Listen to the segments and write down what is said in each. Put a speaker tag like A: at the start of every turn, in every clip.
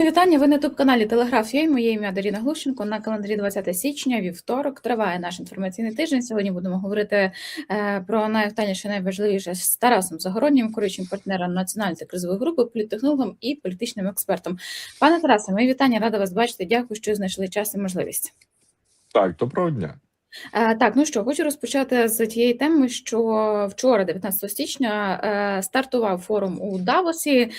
A: Вітання. Ви на youtube каналі Телеграф. Я моє ім'я Даріна Глущенко. На календарі 20 січня, вівторок. Триває наш інформаційний тиждень. Сьогодні будемо говорити е, про найостанніше, найважливіше з Тарасом Загороднім, коричим партнером національної кризової групи, політтехнологом і політичним експертом. Пане Тарасе, мої вітання, рада вас бачити. Дякую, що знайшли час і можливість.
B: Так, доброго дня.
A: Е, Так, ну що, хочу розпочати з тієї теми, що вчора, 19 січня, е, стартував форум у Давосі.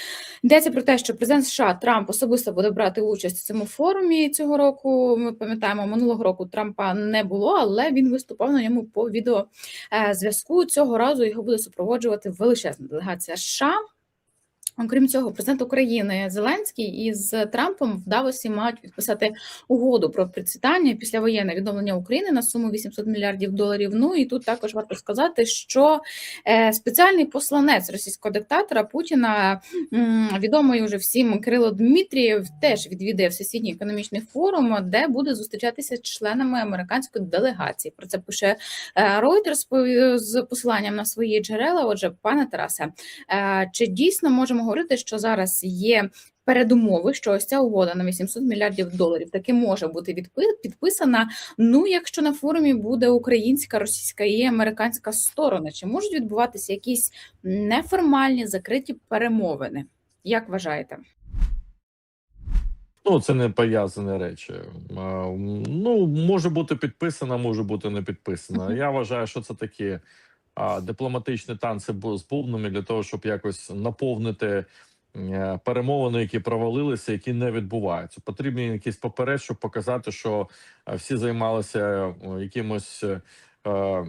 A: Йдеться про те, що президент США Трамп особисто буде брати участь у цьому форумі цього року. Ми пам'ятаємо, минулого року Трампа не було, але він виступав на ньому по відеозв'язку. Цього разу його буде супроводжувати величезна делегація США. Окрім цього, президент України Зеленський із Трампом в Давосі мають підписати угоду про процвітання післявоєнне відновлення України на суму 800 мільярдів доларів. Ну і тут також варто сказати, що е, спеціальний посланець російського диктатора Путіна, відомий уже всім Кирило Дмитрієв, теж відвідає всесвітній економічний форум, де буде зустрічатися з членами американської делегації. Про це пише е, Reuters з посиланням на свої джерела. Отже, пане Тарасе, е, чи дійсно можемо говорити, що зараз є передумови, що ось ця угода на 800 мільярдів доларів таки може бути підписана? Ну, якщо на форумі буде українська, російська і американська сторона, чи можуть відбуватися якісь неформальні закриті перемовини? Як вважаєте?
B: Ну, це не пов'язані речі. Ну, може бути підписана, може бути не підписана. Я вважаю, що це такі дипломатичні танці з бубнами для того, щоб якось наповнити е, перемовини, які провалилися, які не відбуваються. Потрібні якісь поперед, щоб показати, що е, всі займалися е, якимось е,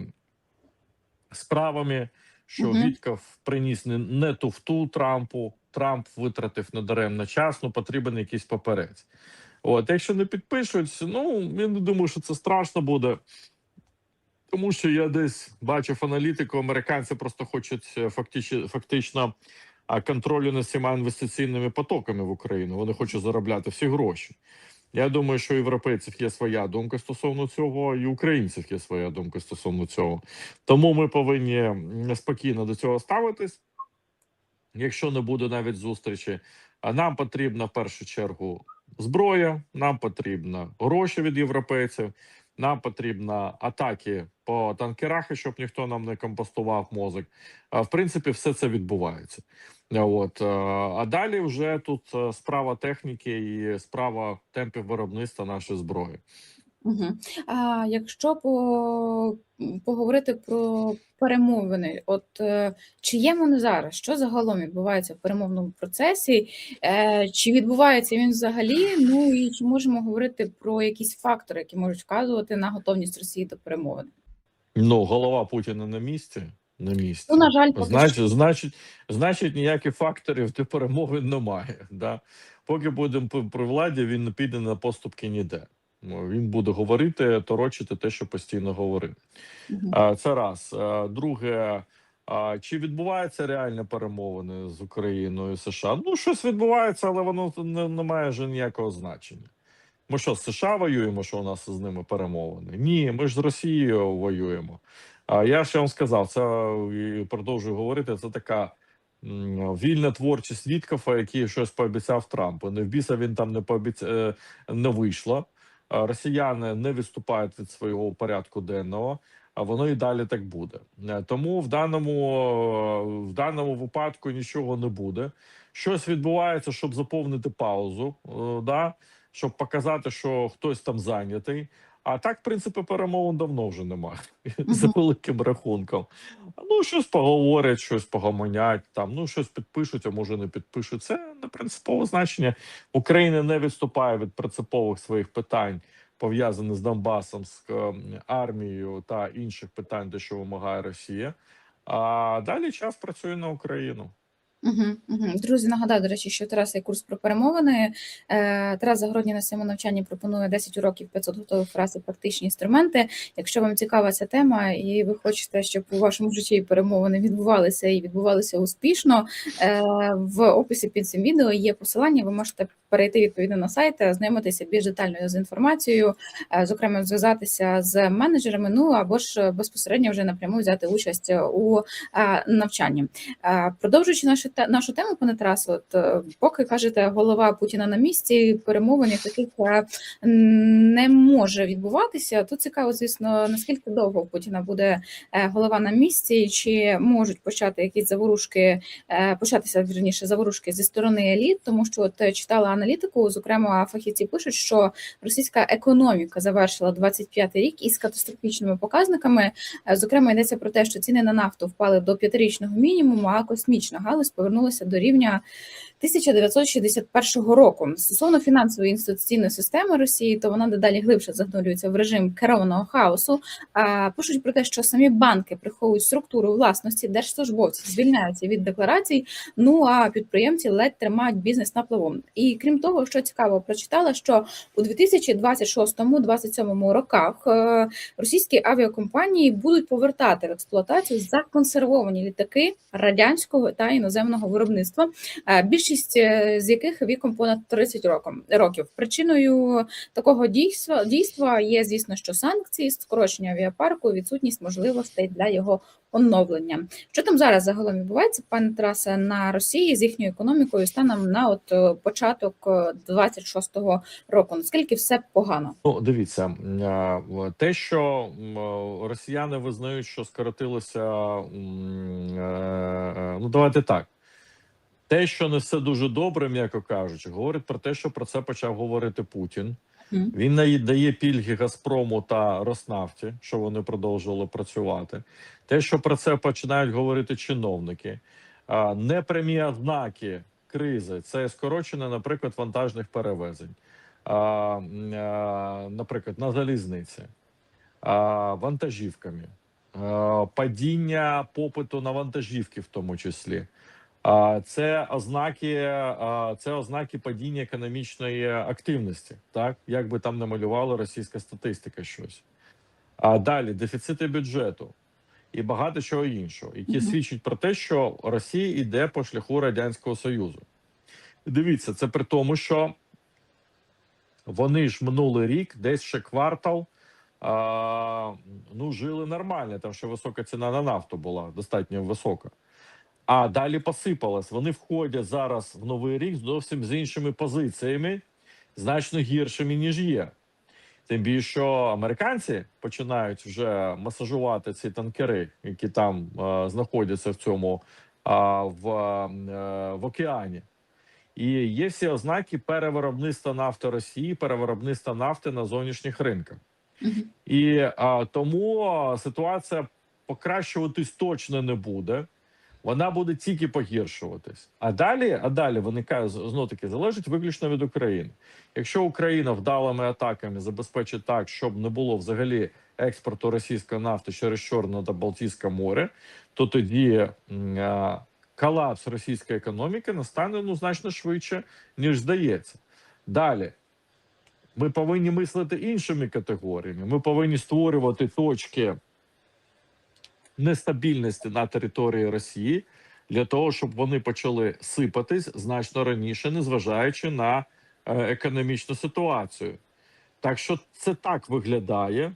B: справами, що
A: Мгм.
B: Вітков приніс не, не туфту Трампу. Трамп витратив недаремно час, ну потрібен якийсь поперець. От, якщо не підпишуть, ну я не думаю, що це страшно буде. Тому що я десь бачив аналітику, американці просто хочуть е, фактично, фактично контролю над всіма інвестиційними потоками в Україну. Вони хочуть заробляти всі гроші. Я думаю, що європейців є своя думка стосовно цього, і українців є своя думка стосовно цього. Тому ми повинні спокійно до цього ставитись. Якщо не буде навіть зустрічі, а нам потрібна в першу чергу зброя, нам потрібно гроші від європейців, нам потрібно атаки по танкерах, щоб ніхто нам не компостував мозок. В принципі, все це відбувається. От а далі вже тут справа техніки і справа темпів виробництва нашої зброї.
A: Угу. А якщо по, поговорити про перемовини, от е, чи є вони зараз? Що загалом відбувається в перемовному процесі? Е, чи відбувається він взагалі? Ну і чи можемо говорити про якісь фактори, які можуть вказувати на готовність Росії до перемовин?
B: Ну, голова Путіна на місці. На місці.
A: Ну, на жаль, поки
B: значить,
A: що.
B: значить, значить, ніяких факторів до перемовин немає. Да? Поки будемо при владі, він не піде на поступки ніде. Він буде говорити, торочити те, що постійно. А, Це раз. Друге, чи відбуваються реальні перемовини з Україною і США? Ну, щось відбувається, але воно не, не має вже ніякого значення. Ми що, з США воюємо, що у нас з ними перемовини? Ні, ми ж з Росією воюємо. А я ще вам сказав, це продовжую говорити. Це така вільна творчість Віткофа, який щось пообіцяв Трампу. Не в біса він там не пообіцяв, е, не вийшло. Росіяни не відступають від свого порядку денного. А воно і далі так буде. Е, Тому в даному в даному випадку нічого не буде. Щось відбувається, щоб заповнити паузу, е, да? щоб показати, що хтось там зайнятий. А так, в принципі, перемовин давно вже немає за великим рахунком. Ну, щось поговорять, щось погомонять, там, ну, щось підпишуть, а може не підпишуть. Це не принципове значення. Україна не відступає від принципових своїх питань, пов'язаних з Донбасом, з е, армією та інших питань, де що вимагає Росія. А далі час працює на Україну.
A: Угу, угу. Друзі, нагадаю, до речі, що Тараса є курс про перемовини. Е, Тарас Загородній на своєму навчанні пропонує 10 уроків 500 готових фраз і практичні інструменти. Якщо вам цікава ця тема, і ви хочете, щоб у вашому житті перемовини відбувалися і відбувалися успішно, е, в описі під цим відео є посилання. Ви можете перейти відповідно на сайт, ознайомитися більш детально з інформацією, е, зокрема зв'язатися з менеджерами. Ну або ж безпосередньо вже напряму взяти участь у е, навчанні. Е, Продовжуючи нашу нашу тему, пане Тарасо, от е, поки кажете, голова Путіна на місці, перемовин таких е, не може відбуватися. Тут цікаво, звісно, наскільки довго Путіна буде е, голова на місці, чи можуть почати якісь заворушки, е, початися вірніше заворушки зі сторони еліт, тому що от е, читала аналітику, зокрема фахівці пишуть, що російська економіка завершила 25-й рік із катастрофічними показниками. Е, Зокрема, йдеться про те, що ціни на нафту впали до п'ятирічного мінімуму, а космічна галузь повернулася до рівня 1961 року. Стосовно фінансової інституційної системи Росії, то вона дедалі глибше загнурюється в режим керованого хаосу. Пишуть про те, що самі банки приховують структуру власності, держслужбовці звільняються від декларацій. Ну а підприємці ледь тримають бізнес на плаву. І крім того, що цікаво, прочитала, що у 2026-2027 роках е, російські авіакомпанії будуть повертати в експлуатацію законсервовані літаки радянського та іноземного виробництва. Е, Більшість е, з яких віком понад 30 роком років. Причиною такого дійства дійства є, звісно, що санкції, скорочення авіапарку, відсутність можливостей для його оновлення. Що там зараз загалом відбувається, пане Тарасе, на Росії з їхньою економікою станом на от е, початок е, 26-го року? Наскільки все погано?
B: Ну, дивіться, те, що е, росіяни визнають, що скоротилося, е, е, ну давайте так. Те, що не все дуже добре, м'яко кажучи, говорить про те, що про це почав говорити Путін. Він дає пільги Газпрому та Роснафті, що вони продовжували працювати. Те, що про це починають говорити чиновники, непрямі ознаки кризи це скорочення, наприклад, вантажних перевезень, наприклад, на залізниці, вантажівками, падіння попиту на вантажівки, в тому числі. Це ознаки, це ознаки падіння економічної активності, так як би там не малювала російська статистика щось. А далі дефіцити бюджету і багато чого іншого, які свідчать про те, що Росія йде по шляху радянського союзу. Дивіться, це при тому, що вони ж минулий рік, десь ще квартал. А, ну, жили нормально, там ще висока ціна на нафту була достатньо висока. А далі посипалось. Вони входять зараз в новий рік зовсім з іншими позиціями, значно гіршими, ніж є. Тим більше, що американці починають вже масажувати ці танкери, які там е, знаходяться в цьому а, в, е, в океані. І є всі ознаки перевиробництва нафти Росії, перевиробництва нафти на зовнішніх ринках. І а, тому ситуація покращуватись точно не буде. Вона буде тільки погіршуватись. А далі, а далі виникає знов таки залежить виключно від України. Якщо Україна вдалими атаками забезпечить так, щоб не було взагалі експорту російської нафти через Чорне та Балтійське море, то тоді а, колапс російської економіки настане ну значно швидше, ніж здається. Далі ми повинні мислити іншими категоріями. Ми повинні створювати точки нестабільності на території Росії для того, щоб вони почали сипатись значно раніше, незважаючи на е, економічну ситуацію. Так що це так виглядає.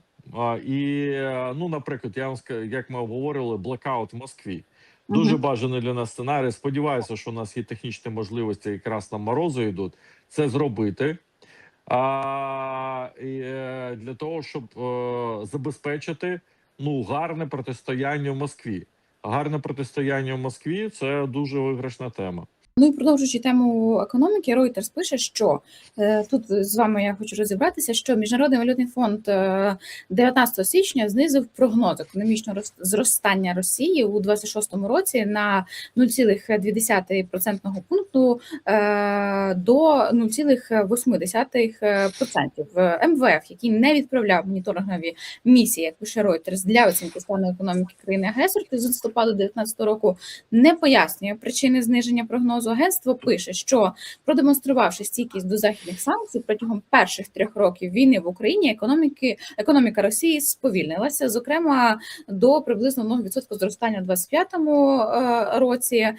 B: І, е, ну, наприклад, я вам скажу, як ми обговорювали, блекаут в Москві. Дуже бажаний для нас сценарій. Сподіваюся, що у нас є технічні можливості, якраз на морозу йдуть це зробити. А, і, е, для того, щоб е, забезпечити ну гарне протистояння в Москві. Гарне протистояння в Москві це дуже виграшна тема.
A: Ну і продовжуючи тему економіки, Reuters пише, що е, тут з вами я хочу розібратися, що Міжнародний валютний фонд е, 19 січня знизив прогноз економічного зростання Росії у 26-му році на 0,2% пункту е, до 0,8%. МВФ, який не відправляв моніторингові місії, як пише Reuters, для оцінки стану економіки країни агресорки з листопаду 2019 року, не пояснює причини зниження прогнозу агентство пише, що продемонструвавши стійкість до західних санкцій протягом перших трьох років війни в Україні, економіки економіка Росії сповільнилася, зокрема до приблизно 1% зростання у 2025 е, році е,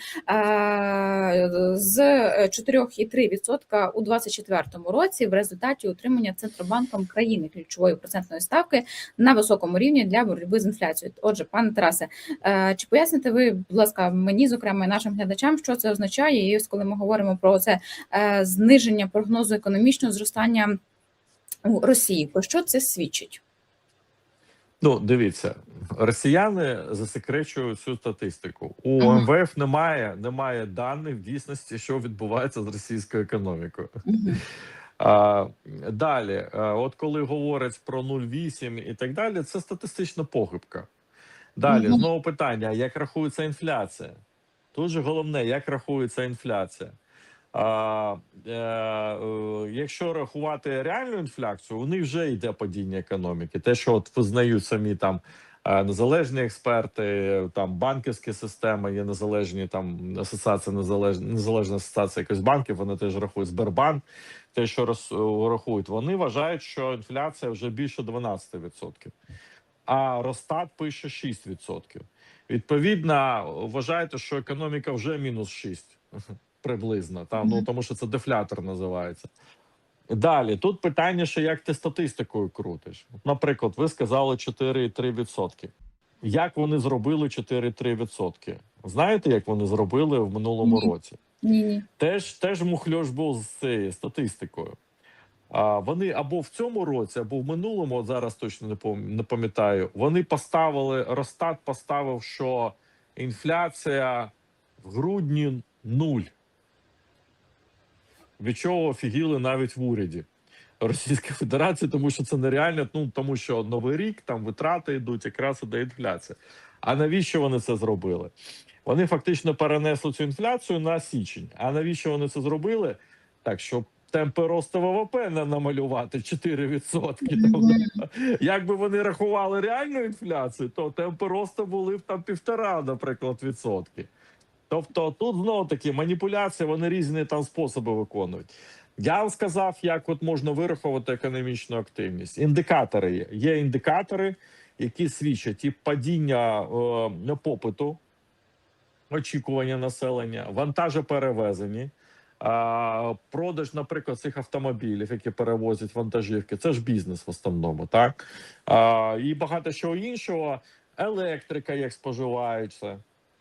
A: з 4,3% у 2024 році в результаті утримання центробанком країни ключової процентної ставки на високому рівні для боротьби з інфляцією. Отже, пане Тарасе, е, чи поясните ви, будь ласка, мені, зокрема, і нашим глядачам, що це означає? І ось коли ми говоримо про це е, зниження прогнозу економічного зростання у Росії, про що це свідчить?
B: Ну, дивіться, росіяни засекречують цю статистику. У
A: Ага.
B: МВФ немає, немає даних в дійсності, що відбувається з російською економікою.
A: Мгм.
B: А, далі, а, от коли говорять про 0,8 і так далі, це статистична похибка. Далі знову питання: як рахується інфляція? Тут же головне, як рахується інфляція. А, е, е, якщо рахувати реальну інфляцію, у них вже йде падіння економіки. Те, що от визнають самі там е, незалежні експерти, там банківські системи, є незалежні там асоціація, незалежна незалежна асоціація якось банків. Вони теж рахують Сбербанк. Те, що роз- рахують, вони вважають, що інфляція вже більше 12%, а Росстат пише 6%. Відповідно, вважаєте, що економіка вже мінус 6 приблизно. Там, ну тому що це дефлятор називається. Далі, тут питання, ще як ти статистикою крутиш. Наприклад, ви сказали 4,3%. Як вони зробили 4,3%? Знаєте, як вони зробили в минулому
A: Ні.
B: році?
A: Ні.
B: Теж теж мухльош був з цією статистикою. Вони або в цьому році, або в минулому, зараз точно не пам'ятаю. Вони поставили Росстат поставив, що інфляція в грудні нуль. Від чого офігіли навіть в уряді Російської Федерації, тому що це нереально, ну тому що новий рік там витрати йдуть, якраз іде інфляція. А навіщо вони це зробили? Вони фактично перенесли цю інфляцію на січень. А навіщо вони це зробили? Так, щоб темпи росту ВВП не намалювати 4%. Тобто, якби вони рахували реальну інфляцію, то темпи росту були б там півтора, наприклад, відсотки. Тобто тут знову таки маніпуляції, вони різні там способи виконують. Я вам сказав, як от можна вирахувати економічну активність. Індикатори є. Є індикатори, які свідчать і падіння е, попиту, очікування населення, вантажоперевезені, а, продаж, наприклад, цих автомобілів, які перевозять вантажівки. Це ж бізнес в основному, так і багато чого іншого, електрика, як споживається,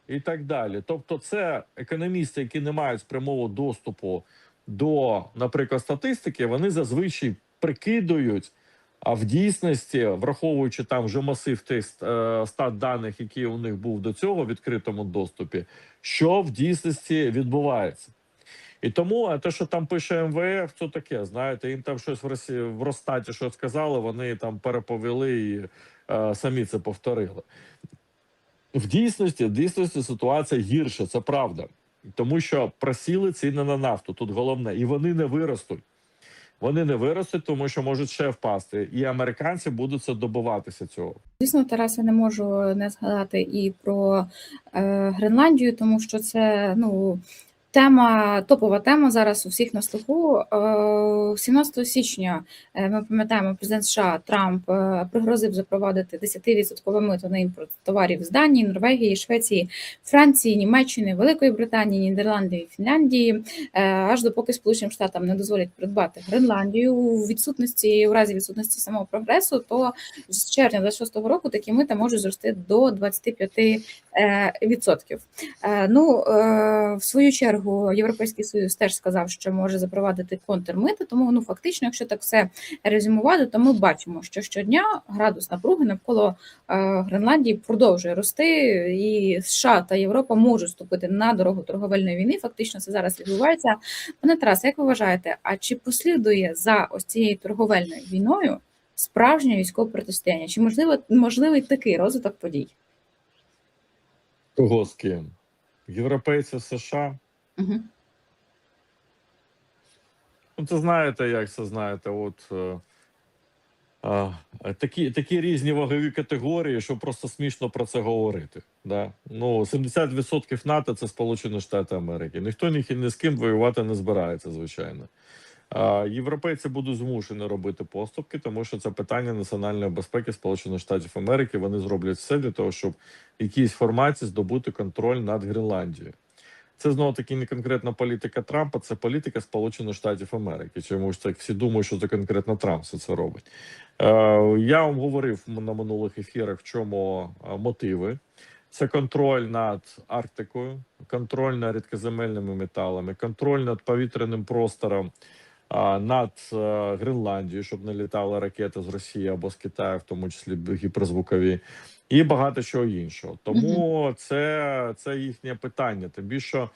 B: і так далі. Тобто, це економісти, які не мають прямого доступу до, наприклад, статистики, вони зазвичай прикидують. А в дійсності, враховуючи там вже масив тих е, стат даних, які у них був до цього в відкритому доступі, що в дійсності відбувається. І тому а те, що там пише МВФ, це таке. Знаєте, їм там щось в Росії в Росстаті щось сказали, вони там переповіли і е, самі це повторили. В дійсності, в дійсності ситуація гірша, це правда. Тому що просіли ціни на нафту. Тут головне, і вони не виростуть. Вони не виростуть, тому що можуть ще впасти, і американці будуть це добиватися цього.
A: Звісно, Тарас, я не можу не згадати і про е, Гренландію, тому що це ну. Тема топова тема зараз у всіх на слуху. Е, 17 січня е, ми пам'ятаємо, президент США Трамп е, пригрозив запровадити 10% мито на імпорт товарів з Данії, Норвегії, Швеції, Франції, Німеччини, Великої Британії, Нідерландії, Фінляндії, е, аж допоки Сполученим Штатам не дозволять придбати Гренландію у відсутності у разі відсутності самого прогресу, то з червня 26-го року такі мита можуть зрости до 25%. Е, відсотків. Е, Ну, е, в свою чергу, Європейський Союз теж сказав, що може запровадити контрмити, тому ну фактично, якщо так все резюмувати, то ми бачимо, що щодня градус напруги навколо Гренландії продовжує рости, і США та Європа можуть вступити на дорогу торговельної війни. Фактично, це зараз відбувається. Пане Тарас, як ви вважаєте, а чи послідує за ось цією торговельною війною справжнє військове протистояння? Чи можливо можливий такий розвиток подій?
B: Кого з ким? Європейці США.
A: Угу.
B: Ну, це знаєте, як це знаєте, от е, а, такі, такі різні вагові категорії, що просто смішно про це говорити. Да? Ну, 70% НАТО це Сполучені Штати Америки. Ніхто ні, ні з ким воювати не збирається, звичайно. Європейці будуть змушені робити поступки, тому що це питання національної безпеки Сполучених Штатів Америки. Вони зроблять все для того, щоб в якійсь форматі здобути контроль над Гренландією. Це знову таки не конкретна політика Трампа, це політика Сполучених Штатів Америки. Чому ж так всі думають, що це конкретно Трамп все це робить? Е, я вам говорив на минулих ефірах, в чому е, мотиви. Це контроль над Арктикою, контроль над рідкоземельними металами, контроль над повітряним простором над е, Гренландією, щоб не літали ракети з Росії або з Китаю, в тому числі гіперзвукові, і багато чого іншого. Тому це, це їхнє питання. Тим більше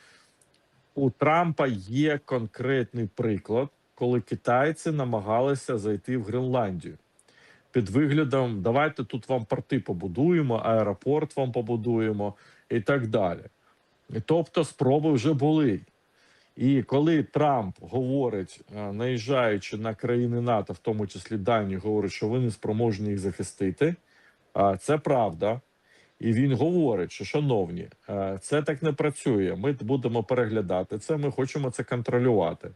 B: у Трампа є конкретний приклад, коли китайці намагалися зайти в Гренландію під виглядом: давайте тут вам порти побудуємо, аеропорт вам побудуємо і так далі. Тобто, спроби вже були. І коли Трамп говорить, е, наїжджаючи на країни НАТО, в тому числі Данію, говорить, що ви не спроможні їх захистити, це правда. І він говорить, що шановні, е, це так не працює. Ми будемо переглядати це. Ми хочемо це контролювати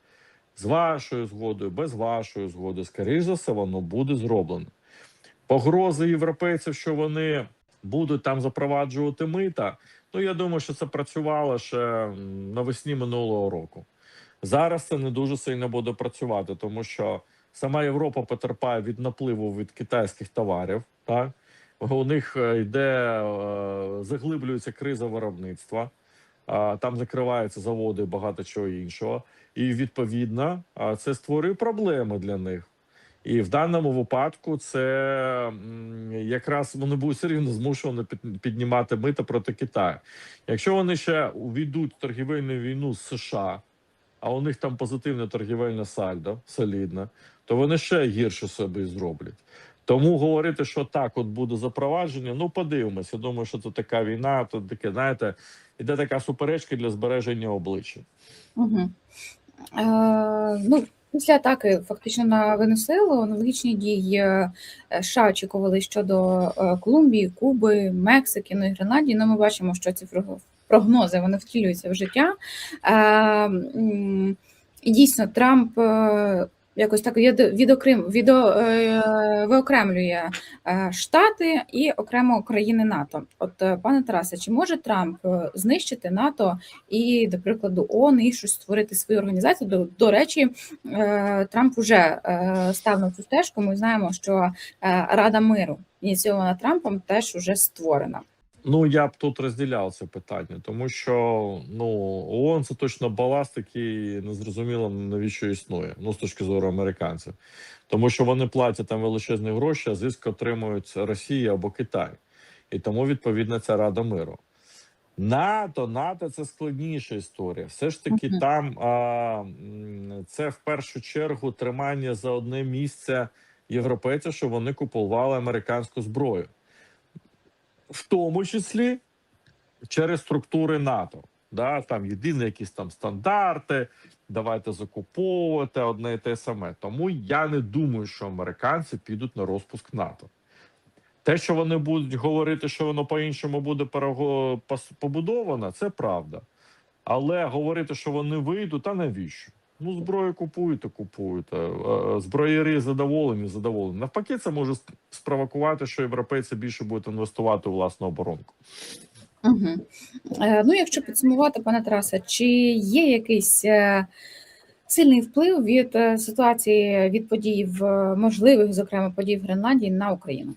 B: з вашою згодою, без вашої згоди. Скоріше за все, воно буде зроблено. Погрози європейців, що вони будуть там запроваджувати мита. Ну я думаю, що це працювало ще навесні минулого року. Зараз це не дуже сильно буде працювати, тому що сама Європа потерпає від напливу від китайських товарів. Так у них е, йде е, заглиблюється криза виробництва, там закриваються заводи, і багато чого іншого. І відповідно це створює проблеми для них. І в даному випадку це якраз вони будуть все рівно змушені піднімати мита проти Китаю. Якщо вони ще увійдуть торгівельну війну з США, а у них там позитивне торгівельне сальдо, солідне, то вони ще гірше собі зроблять. Тому говорити, що так от буде запровадження, ну подивимось. Я думаю, що це така війна, то таке, знаєте, іде така суперечка для збереження обличчя.
A: Угу. Е, ну, після атаки фактично на Венесуелу аналогічні дії е, США очікували щодо е, Колумбії, Куби, Мексики, ну і Гренландії. Ну, ми бачимо, що ці прогнози вони втілюються в життя. Е, дійсно, Трамп якось так від, відокрим, відо, е, виокремлює е, Штати і окремо країни НАТО. От, е, пане Тарасе, чи може Трамп знищити НАТО і, до прикладу, ООН і щось створити свою організацію? До, до речі, Трамп вже став на цю стежку. Ми знаємо, що Рада миру, ініційована Трампом, теж вже створена.
B: Ну я б тут розділяв це питання, тому що ну ООН це точно баласт, який не зрозуміло навіщо існує. Ну з точки зору американців, тому що вони платять там величезні гроші, а зиск отримують Росія або Китай, і тому відповідно ця Рада миру. НАТО, НАТО це складніша історія. Все ж таки,
A: Мгм.
B: там а, це в першу чергу тримання за одне місце європейців, що вони купували американську зброю в тому числі через структури НАТО. Да, там єдині якісь там стандарти, давайте закуповувати одне і те саме. Тому я не думаю, що американці підуть на розпуск НАТО. Те, що вони будуть говорити, що воно по-іншому буде побудовано, це правда. Але говорити, що вони вийдуть, а навіщо? Ну, зброю купуєте, купуєте. Зброєри задоволені, задоволені. Навпаки, це може спровокувати, що європейці більше будуть інвестувати у власну оборонку.
A: Угу. Ну, якщо підсумувати, пане Тарасе, чи є якийсь е, сильний вплив від е, ситуації від подій в можливих, зокрема, подій в Гренландії на Україну?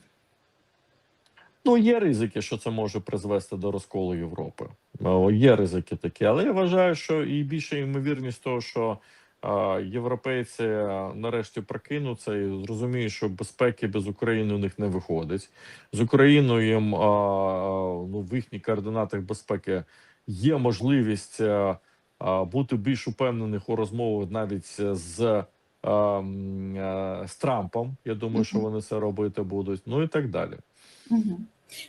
B: Ну, є ризики, що це може призвести до розколу Європи. Е, Є ризики такі, але я вважаю, що і більша ймовірність того, що е, європейці е, нарешті прокинуться і зрозуміють, що безпеки без України у них не виходить. З Україною їм ну, в їхніх координатах безпеки є можливість бути більш упевнених у розмовах навіть з. з Трампом. Я думаю, що вони це робити будуть. Ну і так далі.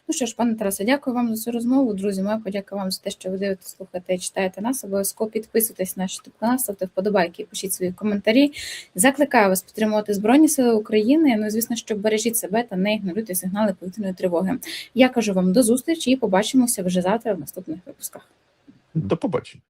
A: Ну що ж, пане Тарасе, дякую вам за цю розмову. Друзі, моя подяка вам за те, що ви дивитесь, слухаєте і читаєте нас. Обов'язково підписуйтесь на наш YouTube канал, ставте вподобайки, пишіть свої коментарі. Закликаю вас підтримувати Збройні Сили України. Ну і звісно, що бережіть себе та не ігноруйте сигнали повітряної тривоги. Я кажу вам до зустрічі і побачимося вже завтра в наступних випусках.
B: До побачення.